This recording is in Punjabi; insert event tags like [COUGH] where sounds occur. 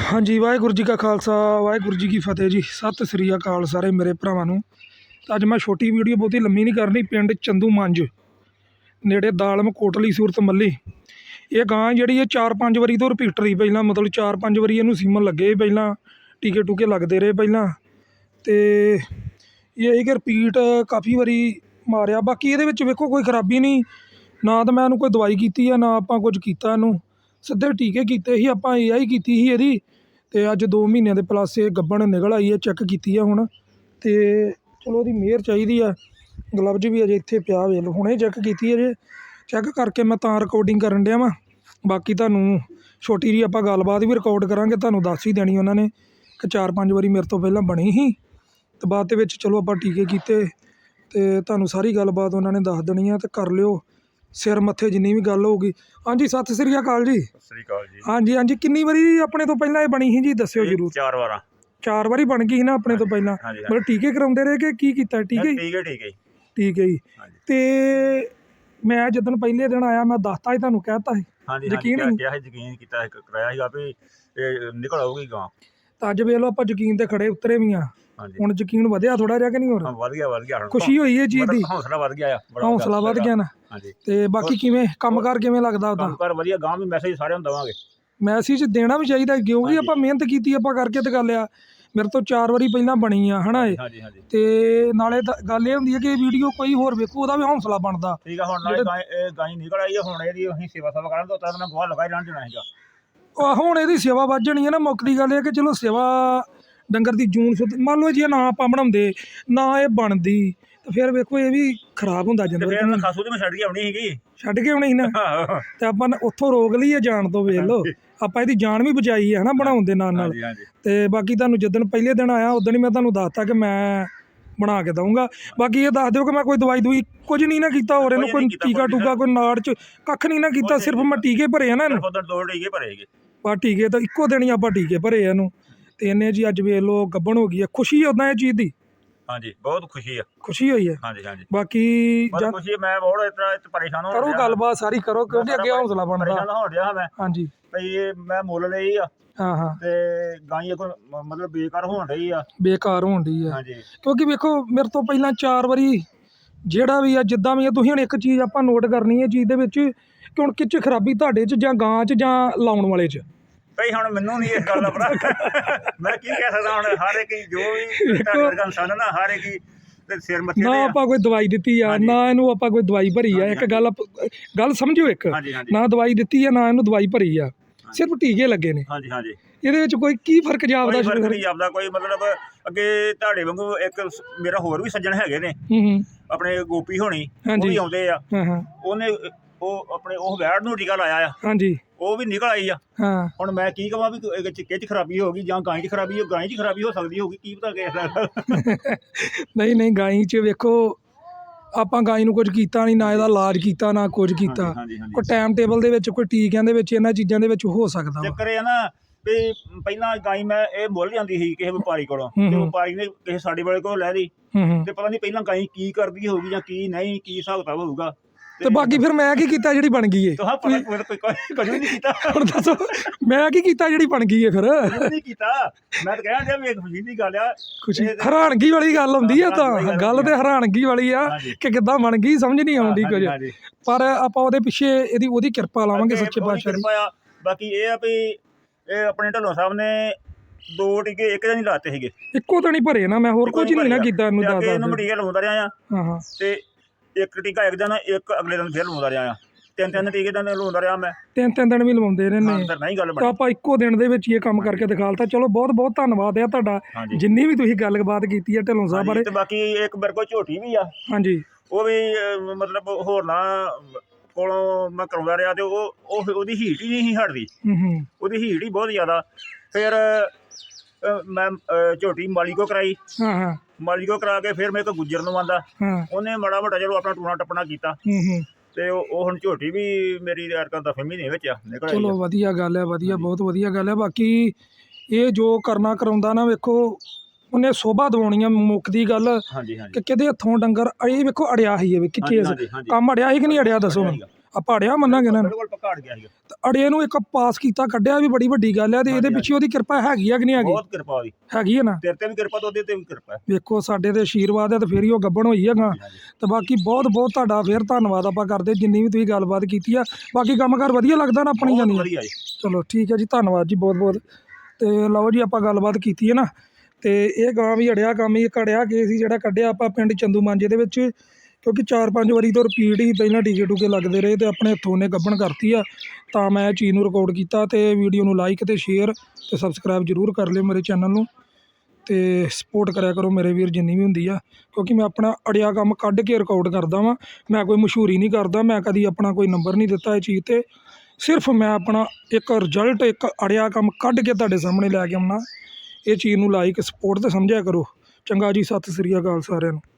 ਹਾਂਜੀ, ਵਾਹਿਗੁਰੂ ਜੀ ਕਾ ਖਾਲਸਾ, ਵਾਹਿਗੁਰੂ ਜੀ ਕੀ ਫਤਿਹ ਜੀ। ਸਤਿ ਸ੍ਰੀ ਅਕਾਲ ਸਾਰੇ ਮੇਰੇ ਭਰਾਵਾਂ ਨੂੰ। ਅੱਜ ਮੈਂ ਛੋਟੀ ਵੀਡੀਓ ਬਹੁਤੀ ਲੰਮੀ ਨਹੀਂ ਕਰਨੀ, ਪਿੰਡ ਚੰਦੂ ਮੰਜ, ਨੇੜੇ ਦਾਲਮ, ਕੋਟਲੀ, ਸੂਰਤ ਮੱਲੀ। ਇਹ ਗਾਂ ਜਿਹੜੀ ਇਹ ਚਾਰ ਪੰਜ ਵਾਰੀ ਤੋਂ ਰਿਪੀਟ ਰਹੀ ਪਹਿਲਾਂ, ਮਤਲਬ ਚਾਰ ਪੰਜ ਵਾਰੀ ਇਹਨੂੰ ਸੀਮਨ ਲੱਗੇ ਪਹਿਲਾਂ, ਟੀਕੇ ਟੂਕੇ ਲੱਗਦੇ ਰਹੇ ਪਹਿਲਾਂ। ਤੇ ਇਹ ਇਹ ਕਿ ਰਿਪੀਟ ਕਾਫੀ ਵਾਰੀ ਮਾਰਿਆ। ਬਾਕੀ ਇਹਦੇ ਵਿੱਚ ਵੇਖੋ, ਕੋਈ ਖਰਾਬੀ ਨਹੀਂ। ਨਾ ਤਾਂ ਮੈਂ ਇਹਨੂੰ ਕੋਈ ਦਵਾਈ ਕੀਤੀ ਆ, ਨਾ ਆਪਾਂ ਕੁਝ ਕੀਤਾ ਇਹਨੂੰ। ਸਿੱਧੇ ਟੀਕੇ ਕੀਤੇ ਸੀ, ਆਪਾਂ ਏ ਆਈ ਕੀਤੀ ਸੀ ਇਹਦੀ ਤੇ ਅੱਜ 2 ਮਹੀਨਿਆਂ ਦੇ ਪਲੱਸ ਇਹ ਗੱਬਣ ਨਿਕਲ ਆਈ ਹੈ ਚੈੱਕ ਕੀਤੀ ਆ ਹੁਣ ਤੇ ਚਲੋ ਉਹਦੀ ਮਿਹਰ ਚਾਹੀਦੀ ਆ ਗਲਵਜ ਵੀ ਅਜੇ ਇੱਥੇ ਪਿਆ ਵੇਖ ਲਓ ਹੁਣੇ ਚੈੱਕ ਕੀਤੀ ਅਜੇ ਚੈੱਕ ਕਰਕੇ ਮੈਂ ਤਾਂ ਰਿਕਾਰਡਿੰਗ ਕਰਨ ਡਿਆ ਵਾਂ, ਬਾਕੀ ਤੁਹਾਨੂੰ ਛੋਟੀ ਜੀ ਆਪਾਂ ਗੱਲਬਾਤ ਵੀ ਰਿਕਾਰਡ ਕਰਾਂਗੇ, ਤੁਹਾਨੂੰ ਦੱਸ ਹੀ ਦੇਣੀ ਉਹਨਾਂ ਨੇ ਕਿ ਚਾਰ ਪੰਜ ਵਾਰੀ ਮੇਰੇ ਤੋਂ ਪਹਿਲਾਂ ਬਣੀ ਸੀ, ਤੇ ਬਾਅਦ ਦੇ ਵਿੱਚ ਚਲੋ ਆਪਾਂ ਟੀਕੇ ਕੀਤੇ ਤੇ ਤੁਹਾਨੂੰ ਸਾਰੀ ਗੱਲਬਾਤ ਉਹਨਾਂ ਨੇ ਦੱਸ ਦੇਣੀ ਆ ਤੇ ਕਰ ਲਿਓ। ਸਿਰ ਮੱਥੇ ਜਿੰਨੀ ਵੀ ਗੱਲ ਹੋਊਗੀ। ਹਾਂਜੀ ਸਤਿ ਸ੍ਰੀ ਅਕਾਲ ਜੀ। ਸਤਿ ਸ੍ਰੀ ਅਕਾਲ ਜੀ। ਹਾਂਜੀ ਹਾਂਜੀ ਕਿੰਨੀ ਵਾਰੀ ਆਪਣੇ ਤੋਂ ਪਹਿਲਾਂ ਇਹ ਬਣੀ ਸੀ ਜੀ? ਦੱਸਿਓ ਜਰੂਰ। ਚਾਰ ਵਾਰਾਂ। ਚਾਰ ਵਾਰੀ ਬਣ ਗਈ ਸੀ ਨਾ ਆਪਣੇ ਤੋਂ ਪਹਿਲਾਂ। ਹਾਂਜੀ ਮਤਲਬ ਟੀਕੇ ਕਰਾਉਂਦੇ ਰਹੇ ਕਿ ਕੀ ਕੀਤਾ? ਟੀਕੇ ਹੀ? ਠੀਕ ਹੈ ਠੀਕ ਹੈ ਜੀ। ਠੀਕ ਹੈ ਜੀ। ਹਾਂਜੀ। ਤੇ ਮੈਂ ਜਦੋਂ ਪਹਿਲੇ ਦਿਨ ਆਇਆ ਮੈਂ ਦੱਸਤਾ ਸੀ ਤੁਹਾਨੂੰ ਕਹਿਤਾ ਸੀ। ਹਾਂਜੀ ਯਕੀਨ ਕਿਹਾ ਸੀ ਯਕੀਨ ਕੀਤਾ ਸੀ, ਕਰਾਇਆ ਸੀਗਾ ਵੀ ਇਹ ਨਿਕਲ ਆਊਗੀ ਗਾਂ। ਤਾਂ ਅੱਜ ਵੇਖ ਲਓ ਆਪਾਂ ਯਕੀਨ ਤੇ ਖੜੇ ਉਤਰੇ ਵੀ ਆ ਹਾਂਜੀ। ਹੁਣ ਯਕੀਨ ਵਧਿਆ ਥੋੜਾ ਜਿਹਾ ਕਿ ਨਹੀਂ ਹੋਰ? ਹਾਂ ਵਧ ਗਿਆ ਵਧ ਗਿਆ ਹੁਣ ਖੁਸ਼ੀ ਹੋਈ ਇਹ ਚੀਜ਼ ਦੀ। ਹੌਸਲਾ ਵਧ ਗਿਆ ਆ ਬੜਾ ਹੌਸਲਾ ਵੱਧ ਗਿਆ ਨਾ। ਹਾਂਜੀ। ਤੇ ਬਾਕੀ ਕਿਵੇਂ ਕੰਮਕਾਰ ਕਿਵੇਂ ਲੱਗਦਾ ਉਹਦਾ? ਕੰਮ ਕਰ ਵਧੀਆ ਗਾਂ ਵੀ ਮੈਸੇਜ ਸਾਰਿਆਂ ਨੂੰ ਦਵਾਂਗੇ। ਮੈਸੇਜ ਦੇਣਾ ਵੀ ਚਾਹੀਦਾ ਕਿਉਂਕਿ। ਆਪਾਂ ਮਿਹਨਤ ਕੀਤੀ ਆਪਾਂ ਕਰਕੇ ਤੇ ਗੱਲ ਆ। ਮੇਰੇ ਤੋਂ ਚਾਰ ਵਾਰੀ ਪਹਿਲਾਂ ਬਣੀ ਆ ਹਨਾ ਇਹ? ਤੇ ਨਾਲੇ ਗੱਲ ਇਹ ਹੁੰਦੀ ਹੈ ਕਿ ਇਹ ਵੀਡੀਓ ਕੋਈ ਹੋਰ ਵੇਖੋ ਉਹਦਾ ਵੀ ਹੌਸਲਾ ਬਣਦਾ। ਠੀਕ ਆ ਹੁਣ ਨਾਲੇ ਗਾਂ ਇਹ ਗਾਂ ਹੀ ਨਿਕਲ ਆਈ ਹੁਣ ਇਹਦੀ ਅਸੀਂ ਸੇਵਾ ਸੇਵਾ ਕਰਾਂਗੇ ਤਾਂ ਤਾਂ ਮੈਂ ਗਵਾਹ ਲਗਾਈ ਰਹਿਣ ਦੇਣਾ ਹੈਗਾ ਉਹ ਹੁਣ ਇਹਦੀ ਸੇਵਾ ਵੱਧ ਜਾਣੀ ਹੈ ਨਾ ਮੁੱਖ ਦੀ ਗੱਲ ਇਹ ਹੈ ਕਿ ਚਲੋ ਸੇਵਾ ਡੰਗਰ ਦੀ ਜੂਨ ਸੁੱਧ ਮੰਨ ਲਓ ਜੇ ਨਾ ਆਪਾਂ ਬਣਾਉਂਦੇ ਨਾ ਇਹ ਬਣਦੀ ਤੇ ਫਿਰ ਵੇਖੋ ਇਹ ਵੀ ਖਰਾਬ ਹੁੰਦਾ ਜਾਂਦਾ। ਫਿਰ ਮੈਂ ਖਾਸੂ ਤੇ ਮੈਂ ਛੱਡ ਕੇ ਆਉਣੀ ਸੀਗੀ। ਛੱਡ ਕੇ ਆਉਣੀ ਸੀ ਨਾ? ਆਹੋ। ਤੇ ਆਪਾਂ ਨੇ ਉੱਥੋਂ ਰੋਕ ਲਈ ਹੈ ਜਾਣ ਤੋਂ ਵੇਖ ਲਓ। ਆਪਾਂ ਇਹਦੀ ਜਾਨ ਵੀ ਬਚਾਈ ਹੈ ਹਨਾ ਬਣਾਉਣ ਦੇ ਨਾਲ ਨਾਲ। ਹਾਂਜੀ ਹਾਂਜੀ। ਤੇ ਬਾਕੀ ਤੁਹਾਨੂੰ ਜਿੱਦਣ ਪਹਿਲੇ ਦਿਨ ਆਇਆ ਉਦੋਂ ਹੀ ਮੈਂ ਤੁਹਾਨੂੰ ਦੱਸਤਾ ਕਿ ਮੈਂ ਬਣਾ ਕੇ ਦਊਂਗਾ। ਬਾਕੀ ਇਹ ਦੱਸ ਦਿਓ ਕਿ ਮੈਂ ਕੋਈ ਦਵਾਈ ਦੂਈ ਕੁਝ ਨਹੀਂ ਨਾ ਕੀਤਾ ਹੋਰ ਇਹਨੂੰ ਕੋਈ ਟੀਕਾ ਟੂਕਾ ਕੋਈ ਨਾੜ ਚ ਕੱਖ ਨਹੀਂ ਨਾ ਕੀਤਾ ਸਿਰਫ ਮੈਂ ਟੀਕੇ ਭਰੇ ਆ ਨਾ ਇਹਨੂੰ। ਉਦੋਂ ਦੋ ਟੀਕੇ ਭਰੇ ਸੀਗੇ ਆ ਟੀਕੇ ਤਾਂ ਇੱਕੋ ਦਿਨ ਹੀ ਆਪਾਂ ਟੀਕੇ ਭਰੇ ਆ ਇਹਨੂੰ। ਤੇ ਇਹਨੇ ਜੀ ਅੱਜ ਵੇਖ ਲਓ ਗੱਬਣ ਹੋ ਗਈ ਹੈ ਖੁਸ਼ੀ ਉਦਾਂ ਇਹ ਚੀਜ਼ ਦੀ? ਹਾਂਜੀ ਬਹੁਤ ਖੁਸ਼ੀ ਆ। ਖੁਸ਼ੀ ਹੋਈ ਹੈ ਹਾਂਜੀ ਹਾਂਜੀ। ਬਾਕੀ ਬਹੁਤ ਖੁਸ਼ੀ ਆ, ਮੈਂ ਬਹੁਤ ਇਤਨਾ ਇਤ ਪਰੇਸ਼ਾਨ ਹੋ ਕਰੋ ਰਿਹਾ। ਗੱਲਬਾਤ ਸਾਰੀ ਕਰੋ ਕਿਉਂਕਿ ਅੱਗੇ ਹੌਸਲਾ ਬਣਦਾ। ਪਰੇਸ਼ਾਨ ਹੋ ਰਿਹਾ ਮੈਂ। ਹਾਂਜੀ। ਭਈ ਇਹ ਮੈਂ ਮੁੱਲ ਲਈ ਆ। ਹਾਂ ਹਾਂ। ਤੇ ਗਾਈ ਕੋਈ ਮ- ਮਤਲਬ ਬੇਕਾਰ ਹੋਣ ਰਹੀ ਆ। ਬੇਕਾਰ ਹੋਣ ਦੀ ਹੈ ਹਾਂਜੀ। ਕਿਉਂਕਿ ਵੇਖੋ ਮੇਰੇ ਤੋਂ ਪਹਿਲਾਂ ਚਾਰ ਵਾਰੀ ਜਿਹੜਾ ਵੀ ਆ ਜਿੱਦਾਂ ਵੀ ਆ ਤੁਸੀਂ ਹੁਣ ਇੱਕ ਚੀਜ਼ ਆਪਾਂ ਨੋਟ ਕਰਨੀ ਹੈ ਚੀਜ਼ ਦੇ ਵਿੱਚ ਕਿ ਹੁਣ ਕਿੱਚ ਖਰਾਬੀ ਤੁਹਾਡੇ 'ਚ ਜਾਂ ਗਾਂ 'ਚ ਜਾਂ ਲਾਉਣ ਵਾਲੇ 'ਚ। ਭਈ ਹੁਣ ਮੈਨੂੰ ਨਹੀਂ ਇਸ ਗੱਲ ਦਾ ਪਤਾ। ਮੈਂ ਕੀ ਕਹਿ ਸਕਦਾ ਹੁਣ ਹਰ ਇੱਕ ਜੋ ਵੀ ਤੁਹਾਡੇ ਇਨਸਾਨ ਨਾ ਹਰ ਇੱਕ ਤੇ ਸਿਰ ਮੱਥੇ ਨਾ। ਆਪਾਂ ਕੋਈ ਦਵਾਈ ਦਿੱਤੀ ਆ। ਨਾ ਇਹਨੂੰ ਆਪਾਂ ਕੋਈ ਦਵਾਈ ਭਰੀ ਆ। ਇੱਕ ਗੱਲ ਗੱਲ ਸਮਝੋ ਇੱਕ। ਨਾ ਦਵਾਈ ਦਿੱਤੀ ਆ ਨਾ ਇਹਨੂੰ ਦਵਾਈ ਭਰੀ ਆ। ਸਿਰਫ ਟੀਕੇ ਲੱਗੇ ਨੇ। ਹਾਂਜੀ ਹਾਂਜੀ। ਇਹਦੇ ਵਿੱਚ ਕੋਈ ਕੀ ਫ਼ਰਕ ਜਾਪਦਾ ਸ਼ੁਰੂ ਨਹੀਂ ਆਪਦਾ ਕੋਈ ਮਤਲਬ ਅੱਗੇ ਤੁਹਾਡੇ ਵਾਂਗੂ ਇੱਕ ਮੇਰਾ ਹੋਰ ਵੀ ਸੱਜਣ ਹੈਗੇ ਨੇ। ਹੂੰ ਹੂੰ। ਆਪਣੇ ਗੋਪੀ ਹੋਣੀ ਉਹ। ਵੀ ਆਉਂਦੇ ਆ। ਹਾਂ ਹਾਂ। ਉਹਨੇ ਉਹ ਆਪਣੇ ਉਹ ਵੈੜ ਨੂੰ ਟੀਕਾ ਲਾਇਆ ਆ। ਹਾਂਜੀ। ਉਹ ਵੀ ਨਿਕਲ ਆਈ ਆ। ਹਾਂ। ਹੁਣ ਮੈਂ ਕੀ ਕਹਾਂ ਵੀ ਇਹ ਚਿੱਕੇ 'ਚ ਖਰਾਬੀ ਹੋ ਗਈ ਜਾਂ ਗਾਂ 'ਚ ਖਰਾਬੀ ਹੋ ਗਾਂ 'ਚ ਖਰਾਬੀ ਹੋ ਸਕਦੀ ਹੋਗੀ ਕੀ ਪਤਾ ਕਿਸ ਦਾ [LAUGHS] ਨਹੀਂ ਨਹੀਂ ਗਾਈ 'ਚ ਵੇਖੋ ਆਪਾਂ ਗਾਈ ਨੂੰ ਕੁਝ ਕੀਤਾ ਨਹੀਂ ਨਾ ਇਹਦਾ ਇਲਾਜ ਕੀਤਾ ਨਾ ਕੁਝ ਕੀਤਾ। ਕੋਈ ਟਾਈਮ ਟੇਬਲ ਦੇ ਵਿੱਚ ਕੋਈ ਟੀਕਿਆਂ ਦੇ ਵਿੱਚ ਇਹਨਾਂ ਚੀਜ਼ਾਂ ਦੇ ਵਿੱਚ ਹੋ ਸਕਦਾ ਵਾ। ਚੱਕਰ ਇਹ ਨਾ ਵੀ ਪਹਿਲਾਂ ਗਾਈ ਮੈਂ ਇਹ ਮੁੱਲ ਜਾਂਦੀ ਸੀ ਕਿਸੇ ਵਪਾਰੀ ਕੋਲੋਂ। ਤੇ। ਵਪਾਰੀ ਨੇ ਕਿਸੇ ਸਾਡੇ ਵਾਲੇ ਕੋਲੋਂ ਲੈ ਲਈ। ਤੇ ਪਤਾ ਨਹੀਂ ਪਹਿਲਾਂ ਗਾਈ ਕੀ ਕਰਦੀ ਹੋਊਗੀ ਜਾਂ ਕੀ ਨਹੀਂ ਕੀ ਹਿਸਾਬ ਕਿਤਾਬ ਹੋਊਗਾ। ਤੇ ਬਾਕੀ ਫਿਰ ਮੈਂ ਕੀ ਕੀਤਾ ਜਿਹੜੀ ਬਣ ਗਈ ਏ? ਤੁਹਾਂ ਪਤਾ ਕੋਈ ਕੋਈ ਕੁਝ ਨਹੀਂ ਕੀਤਾ। ਹੁਣ ਦੱਸੋ ਮੈਂ ਕੀ ਕੀਤਾ ਜਿਹੜੀ ਬਣ ਗਈ ਏ ਫਿਰ? ਨਹੀਂ ਕੀਤਾ। ਮੈਂ ਤਾਂ ਕਹਿਣ ਡਿਆ ਵੀ ਇੱਕ ਖੁਸ਼ੀ ਦੀ ਗੱਲ ਆ। ਖੁਸ਼ੀ ਹੈਰਾਨਗੀ ਵਾਲੀ ਗੱਲ ਹੁੰਦੀ ਆ ਤਾਂ। ਗੱਲ ਤੇ ਹੈਰਾਨਗੀ ਵਾਲੀ ਆ ਕਿ ਕਿੱਦਾਂ ਬਣ ਗਈ ਸਮਝ ਨਹੀਂ ਆਉਂਦੀ ਕੁਝ। ਪਰ ਆਪਾਂ ਉਹਦੇ ਪਿੱਛੇ ਇਹਦੀ ਉਹਦੀ ਕਿਰਪਾ ਲਾਵਾਂਗੇ ਸੱਚੇ ਪਾਤਸ਼ਾਹ ਦੀ। ਬਾਕੀ ਇਹ ਆ ਵੀ ਇਹ ਆਪਣੇ ਢੱਲੋਂ ਸਾਹਿਬ ਨੇ ਦੋ ਟੀਕੇ ਇੱਕ ਹੀ ਲਾਤੇ ਸੀਗੇ। ਇੱਕੋ ਤਾਂ ਨਹੀਂ ਭਰੇ ਨਾ ਮੈਂ ਹੋਰ ਕੁਝ ਨਹੀਂ ਨਾ ਕੀਤਾ ਇਹਨੂੰ ਤੇ ਅੱਗੇ ਦੱਸ ਇਹਨੂੰ ਮਟੀਰੀਅਲ ਲਾਉਂਦਾ ਰਿਹਾ ਆ। ਹਾਂ ਹਾਂ। ਤੇ ਇੱਕ ਟੀਕਾ ਇੱਕ ਦਿਨ ਇੱਕ ਅਗਲੇ ਦਿਨ ਫਿਰ ਲਾਉਂਦਾ ਰਿਹਾ ਆ। ਤਿੰਨ ਤਿੰਨ ਟੀਕੇ ਦਿਨ ਲਾਉਂਦਾ ਰਿਹਾ ਮੈਂ। ਤਿੰਨ ਤਿੰਨ ਦਿਨ ਵੀ ਲਵਾਉਂਦੇ ਰਹੇ ਹਾਂ ਨੇ ਫਿਰ ਨਹੀਂ ਗੱਲ ਤਾਂ ਬਣੀ ਆਪਾਂ ਇੱਕੋ ਦਿਨ ਦੇ ਵਿੱਚ ਹੀ ਇਹ ਕੰਮ ਕਰਕੇ ਦਿਖਾਲਤਾ। ਚਲੋ ਬਹੁਤ ਬਹੁਤ ਧੰਨਵਾਦ ਆ ਤੁਹਾਡਾ। ਹਾਂਜੀ। ਜਿੰਨੀ ਵੀ ਤੁਸੀਂ ਗੱਲਬਾਤ ਕੀਤੀ ਹੈ ਢਿੱਲੋਂ ਸਾਹਿਬ ਬਾਰੇ। ਤੇ ਬਾਕੀ ਇੱਕ ਮੇਰੇ ਕੋਲ ਝੋਟੀ ਵੀ ਆ। ਹਾਂਜੀ। ਉਹ ਵੀ ਅਹ, ਮਤਲਬ ਹੋਰ ਨਾ ਕੋਲੋਂ ਮੈਂ ਕਰਾਉਂਦਾ ਰਿਹਾ ਤੇ ਉਹ ਉਹ ਉਹਦੀ ਹੀਟ ਹੀ ਨਹੀਂ ਸੀ ਹਟਦੀ। ਹੂੰ ਹੂੰ। ਉਹਦੀ ਹੀਟ ਹੀ ਬਹੁਤ ਜ਼ਿਆਦਾ। ਫਿਰ ਅਹ, ਮੈਂ ਅਹ, ਝੋਟੀ ਮਾਲੀ ਕੋ ਕਰਾਈ। ਹਾਂ ਹਾਂ। ਮਾਲੀ ਕੋ ਕਰਾ ਕੇ ਫਿਰ ਮੈਂ ਇੱਕ ਗੁੱਜਰ ਨੂੰ ਆਂਦਾ। ਹਾਂ। ਉਹਨੇ ਮਾੜਾ ਮੋਟਾ ਚਲੋ ਆਪਣਾ ਟੂਣਾ ਟੱਪਣਾ ਕੀਤਾ। ਹੂੰ ਹੂੰ। ਤੇ ਉਹ ਹੁਣ ਝੋਟੀ ਵੀ ਮੇਰੀ ਯਾਰ ਦਫੇ ਮਹੀਨੇ ਵਿੱਚ ਆ ਨਿਕਲ ਆਈ। ਚਲੋ ਵਧੀਆ ਗੱਲ ਹੈ ਵਧੀਆ ਬਹੁਤ ਵਧੀਆ ਗੱਲ ਹੈ। ਬਾਕੀ ਇਹ ਜੋ ਕਰਨਾ ਕਰਾਉਂਦਾ ਨਾ ਵੇਖੋ ਉਹਨੇ ਸੋਭਾ ਦਿਵਾਉਣੀ ਆ ਮੁੱਕ ਦੀ ਗੱਲ। ਕਿ ਕਿਹਦੇ ਹੱਥੋਂ ਡੰਗਰ ਇਹ ਵੇਖੋ ਅੜਿਆ ਹੀ ਹੈ ਵੀ ਕਿੱਥੇ ਕੰਮ ਅੜਿਆ ਸੀ ਕਿ ਨਹੀਂ ਅੜਿਆ ਦੱਸੋ ਮੈਨੂੰ। ਆਪਾਂ ਅੜਿਆ ਮੰਨਾਂਗੇ ਇਹਨਾਂ ਨੂੰ। ਬਿਲਕੁਲ ਪੱਕਾ ਅੜ ਗਿਆ ਸੀਗਾ। ਤੇ ਅੜੇ ਨੂੰ ਇੱਕ ਪਾਸ ਕੀਤਾ ਕੱਢਿਆ ਵੀ ਬੜੀ ਵੱਡੀ ਗੱਲ ਹੈ ਤੇ ਇਹਦੇ ਪਿੱਛੇ ਉਹਦੀ ਕਿਰਪਾ ਹੈਗੀ ਆ ਕਿ ਨਹੀਂ ਹੈਗੀ? ਬਹੁਤ ਕਿਰਪਾ ਉਹਦੀ। ਹੈਗੀ ਹੈ ਨਾ? ਤੇਰੇ ਤੇ ਵੀ ਕਿਰਪਾ ਤੇ ਉਹਦੇ ਤੇ ਵੀ ਕਿਰਪਾ ਹੈ। ਵੇਖੋ ਸਾਡੇ ਤੇ ਆਸ਼ੀਰਵਾਦ ਹੈ ਤੇ ਫੇਰ ਹੀ ਉਹ ਗੱਬਣ ਹੋਈ ਹੈਗਾ। ਤੇ ਬਾਕੀ ਬਹੁਤ ਬਹੁਤ ਤੁਹਾਡਾ ਫੇਰ ਧੰਨਵਾਦ ਆਪਾਂ ਕਰਦੇ ਜਿੰਨੀ ਵੀ ਤੁਸੀਂ ਗੱਲਬਾਤ ਕੀਤੀ ਆ। ਬਾਕੀ ਕੰਮਕਾਰ ਵਧੀਆ ਲੱਗਦਾ ਨਾ ਆਪਣੀ ਬਹੁਤ ਜਾਨੀ ਵਧੀਆ ਜੀ। ਚਲੋ ਠੀਕ ਹੈ ਜੀ ਧੰਨਵਾਦ ਜੀ ਬਹੁਤ ਬਹੁਤ। ਤੇ ਲਓ ਜੀ ਆਪਾਂ ਗੱਲਬਾਤ ਕੀਤੀ ਹੈ ਨਾ। ਤੇ ਇਹ ਗਾਂ ਵੀ ਅੜਿਆ ਕੰਮ ਹੀ ਇੱਕ ਅੜਿਆ ਕੇਸ ਸੀ ਜਿਹੜਾ ਕੱਢਿਆ ਆਪਾਂ ਪਿੰਡ ਚੰਦੂ ਮਾਂਜੇ ਦੇ ਵਿੱਚ। ਕਿਉਂਕਿ ਚਾਰ ਪੰਜ ਵਾਰੀ ਤੋਂ ਰਿਪੀਟ ਹੀ ਪਹਿਲਾਂ ਟੀਕੇ ਟੂਕੇ ਲੱਗਦੇ ਰਹੇ ਤੇ ਆਪਣੇ ਹੱਥੋਂ ਨੇ ਗੱਬਣ ਕਰਤੀ ਆ। ਤਾਂ ਮੈਂ ਇਹ ਚੀਜ਼ ਨੂੰ ਰਿਕਾਰਡ ਕੀਤਾ ਤੇ ਵੀਡੀਓ ਨੂੰ ਲਾਈਕ ਤੇ ਸ਼ੇਅਰ ਤੇ ਸਬਸਕ੍ਰਾਈਬ ਜ਼ਰੂਰ ਕਰ ਲਿਓ ਮੇਰੇ ਚੈਨਲ ਨੂੰ ਤੇ ਸਪੋਰਟ ਕਰਿਆ ਕਰੋ ਮੇਰੇ ਵੀਰ ਜਿੰਨੀ ਵੀ ਹੁੰਦੀ ਆ। ਕਿਉਂਕਿ ਮੈਂ ਆਪਣਾ ਅੜਿਆ ਕੰਮ ਕੱਢ ਕੇ ਰਿਕਾਰਡ ਕਰਦਾ ਵਾਂ। ਮੈਂ ਕੋਈ ਮਸ਼ਹੂਰੀ ਨਹੀਂ ਕਰਦਾ, ਮੈਂ ਕਦੀ ਆਪਣਾ ਕੋਈ ਨੰਬਰ ਨਹੀਂ ਦਿੱਤਾ ਇਹ ਚੀਜ਼ ਤੇ। ਸਿਰਫ ਮੈਂ ਆਪਣਾ ਇੱਕ ਰਿਜ਼ਲਟ ਇੱਕ ਅੜਿਆ ਕੰਮ ਕੱਢ ਕੇ ਤੁਹਾਡੇ ਸਾਹਮਣੇ ਲੈ ਕੇ ਆਉਣਾ। ਇਹ ਚੀਜ਼ ਨੂੰ ਲਾਈਕ ਸਪੋਰਟ ਤੇ ਸਮਝਿਆ ਕਰੋ। ਚੰਗਾ ਜੀ, ਸਤਿ ਸ੍ਰੀ ਅਕਾਲ ਸਾਰਿਆਂ ਨੂੰ।